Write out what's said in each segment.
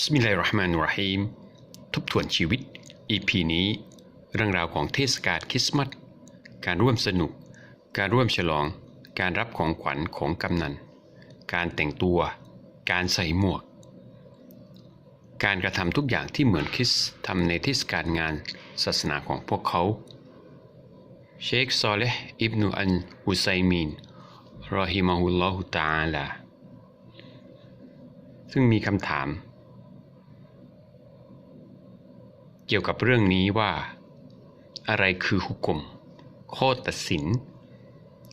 บิสมิลลาฮิรเราะห์มานิรเราะฮีมทบทวนชีวิต EP นี้ เรื่องราวของเทศกาลคริสต์มาสการร่วมสนุก การร่วมฉลอง การรับของขวัญของกำนัน การแต่งตัว การใส่หมวก การกระทำทุกอย่างที่เหมือนคริสทำในเทศกาลงานศาสนาของพวกเขา เชคซอเลห์อิบนุอันฮุไซมีนรอฮิมะฮุลลอฮุตาลาซึ่งมีคำถาม เกี่ยวกับเรื่องนี้ว่า อะไรคือหุกกลมข้อตัดสิน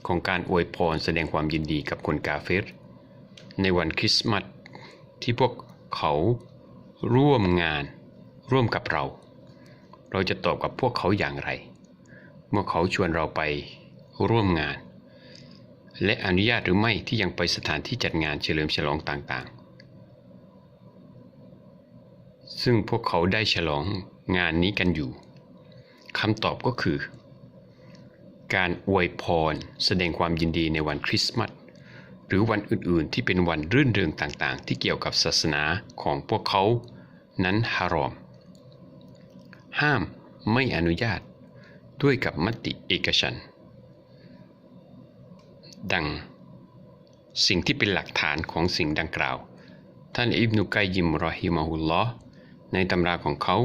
ของการอวยพรแสดงความยินดีกับคนกาเฟรในวันคริสต์มาสที่พวกเขาร่วมงานร่วมกับเรา เราจะตอบกับพวกเขาอย่างไร เมื่อเขาชวนเราไปร่วมงาน และอนุญาตหรือไม่ที่ยังไปสถานที่จัดงานเฉลิมฉลองต่างๆ ซึ่งพวกเขาได้ฉลองงานนี้กันอยู่คำตอบก็คือ การอวยพรแสดงความยินดีในวันคริสต์มาสหรือวันอื่นๆ ที่เป็นวันรื่นเริงต่างๆ ที่เกี่ยวกับศาสนาของพวกเขานั้นฮารอม ห้ามไม่อนุญาตด้วยกับมติเอกฉันดัง สิ่งที่เป็นหลักฐานของสิ่งดังกล่าว ท่านอิบนุกัยยิมรอฮิมะฮุลลอฮ์ ในตำราของเขา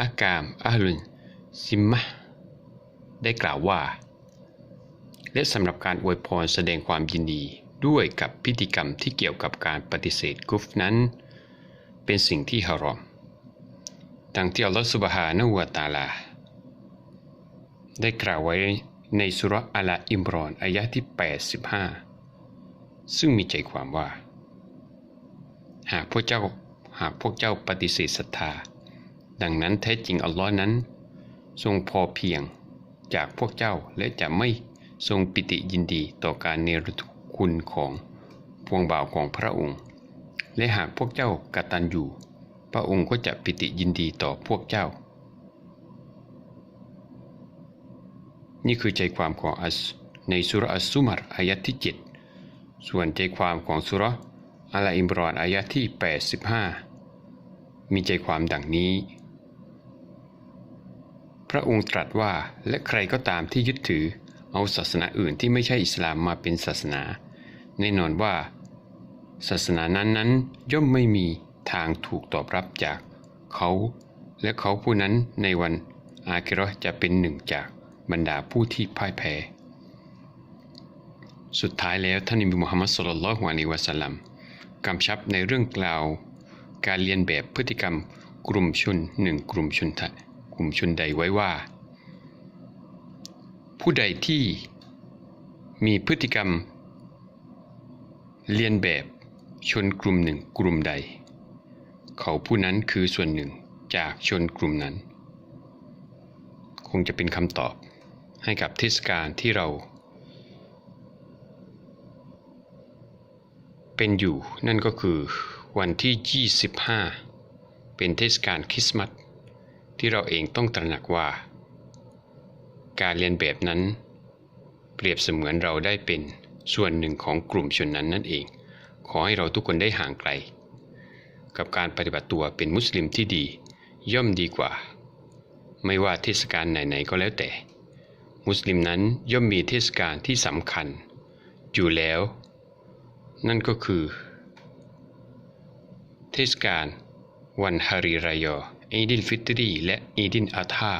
อากามอัลลุนซิมมะได้กล่าวว่า และสำหรับการอวยพรแสดงความยินดีด้วยกับพิธีกรรมที่เกี่ยวกับการปฏิเสธกุฟนั้น เป็นสิ่งที่ฮารอมดังที่อัลลอฮฺสุบฮานะฮูวะตาลา ได้กล่าวไว้ในสุรอัลอิมรอนอายะที่ 85 ซึ่งมีใจความว่า หากพวกเจ้า หากพวกเจ้าปฏิเสธศรัทธา ดังนั้นแท้จริงอัลลอฮ์นั้น ทรงพอเพียงจากพวกเจ้าและจะไม่ทรงปิติยินดีต่อการเนรคุณของพวงบ่าวของพระองค์ และหากพวกเจ้ากตัญญูพระองค์ก็จะปิติยินดีต่อพวกเจ้า นี่คือใจความของอัสในสุรอัสซุมารอายะที่ 7 ส่วนใจความของสุรอัลอิมรอนอายะที่ 85 มีใจความดังนี้ พระองค์ตรัสว่าและใครก็ตามที่ยึดถือ เอาศาสนาอื่นที่ไม่ใช่อิสลามมาเป็นศาสนา แน่นอนว่า ศาสนานั้นนั้นย่อมไม่มีทางถูกตอบรับจากเขา และเขาผู้นั้นในวันอาคิราะห์จะเป็นหนึ่งจากบรรดาผู้ที่พ่ายแพ้ สุดท้ายแล้วท่านอิบมุฮัมมัดสุลลัลลอฮุอะลัยฮิวะสัลลัมกำชับในเรื่องกล่าว การเรียนแบบพฤติกรรมกลุ่มชนหนึ่งกลุ่มชนกลุ่มชนใดไว้ว่า ผู้ใดที่มีพฤติกรรม เรียนแบบชนกลุ่มหนึ่งกลุ่มใด เขาผู้นั้นคือส่วนหนึ่งจากชนกลุ่มนั้น คงจะเป็นคำตอบให้กับเทศกาลที่เรา เป็นอยู่นั่นก็คือ วันที่ 25 เป็นเทศกาลคริสต์มาสที่เราเองต้องตระหนักว่า การเรียนแบบนั้น เปรียบเสมือนเราได้เป็นส่วนหนึ่งของกลุ่มชนนั้นนั่นเอง ขอให้เราทุกคนได้ห่างไกล กับการปฏิบัติตัวเป็นมุสลิมที่ดี ย่อมดีกว่า ไม่ว่าเทศกาลไหนๆก็แล้วแต่ มุสลิมนั้นย่อมมีเทศกาลที่สำคัญ อยู่แล้ว นั่นก็คือ ทศกาลวันฮาริรายออีดินฟิตรีและอีดินอาธา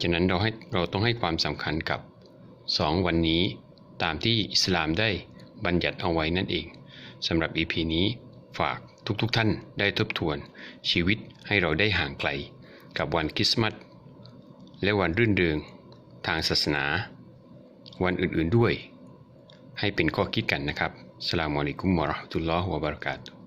ฉะนั้นเราให้เราต้องให้ความสำคัญกับสองวันนี้ตามที่อิสลามได้บัญญัติเอาไว้นั่นเองสำหรับ EP นี้ฝากทุกๆทท่านได้ทบทวน ชีวิตให้เราได้ห่างไกล กับวันคริสต์มาสและวันรื่นเริงทางศาสนา วันอื่นๆด้วย ให้เป็นข้อคิดกันนะครับสลามอลัยกุมวะเรห์ตุลลอฮ์วะบะเรกาตุ